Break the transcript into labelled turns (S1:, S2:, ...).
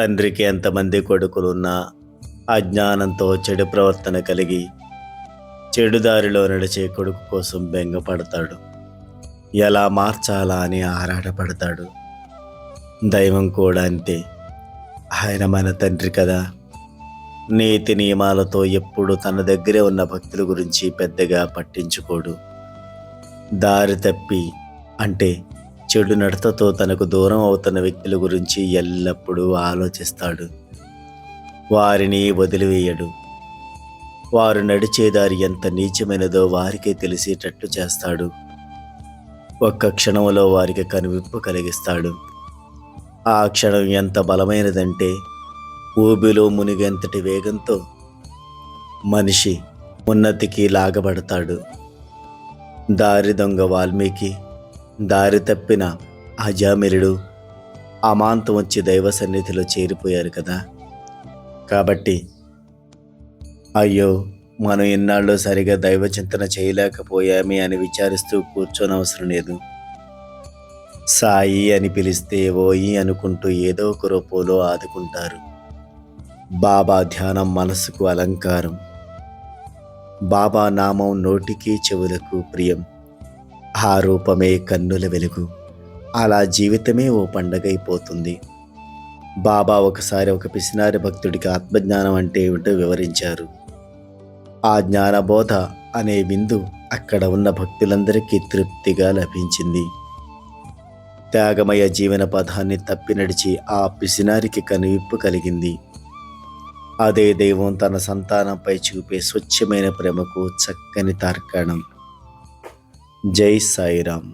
S1: తండ్రికి ఎంతమంది కొడుకులున్నా అజ్ఞానంతో చెడు ప్రవర్తన కలిగి చెడు దారిలో నడిచే కొడుకు కోసం బెంగపడతాడు. ఎలా మార్చాలా అని ఆరాటపడతాడు. దైవం కూడా అంతే. ఆయన మన తండ్రి కదా. నీతి నియమాలతో ఎప్పుడు తన దగ్గరే ఉన్న భక్తుల గురించి పెద్దగా పట్టించుకోడు. దారి తప్పి అంటే చెడు నడతతో తనకు దూరం అవుతున్న వ్యక్తుల గురించి ఎల్లప్పుడూ ఆలోచిస్తాడు. వారిని వదిలివేయడు. వారు నడిచే దారి ఎంత నీచమైనదో వారికే తెలిసేటట్టు చేస్తాడు. ఒక్క క్షణంలో వారికి కనువిప్పు కలిగిస్తాడు. ఆ క్షణం ఎంత బలమైనదంటే ఊబిలో మునిగేంతటి వేగంతో మనిషి ఉన్నతికి లాగబడతాడు. దారి దొంగ వాల్మీకి దారి తప్పిన అజామిరుడు అమాంతం వచ్చి దైవ సన్నిధిలో చేరిపోయారు కదా. కాబట్టి అయ్యో మనం ఇన్నాళ్ళు సరిగా దైవ చింతన చేయలేకపోయామే అని విచారిస్తూ కూర్చోనవసరం లేదు. సాయి అని పిలిస్తే ఓయి అనుకుంటూ ఏదో ఒక రూపంలో ఆదుకుంటారు. బాబా ధ్యానం మనసుకు అలంకారం. బాబా నామం నోటికి చెవులకు ప్రియం. ఆ రూపమే కన్నుల వెలుగు. అలా జీవితమే ఓ పండగైపోతుంది బాబా ఒకసారి ఒక పిసినారి భక్తుడికి ఆత్మజ్ఞానం అంటే ఏమిటో వివరించారు. ఆ జ్ఞానబోధ అనే విందు అక్కడ ఉన్న భక్తులందరికీ తృప్తిగా లభించింది. త్యాగమయ జీవన పదాన్ని తప్పి నడిచి ఆ పిసినారికి కనువిప్పు కలిగింది. అదే దైవం తన సంతానంపై చూపే స్వచ్ఛమైన ప్రేమకు చక్కని తార్కాణం. जय साई राम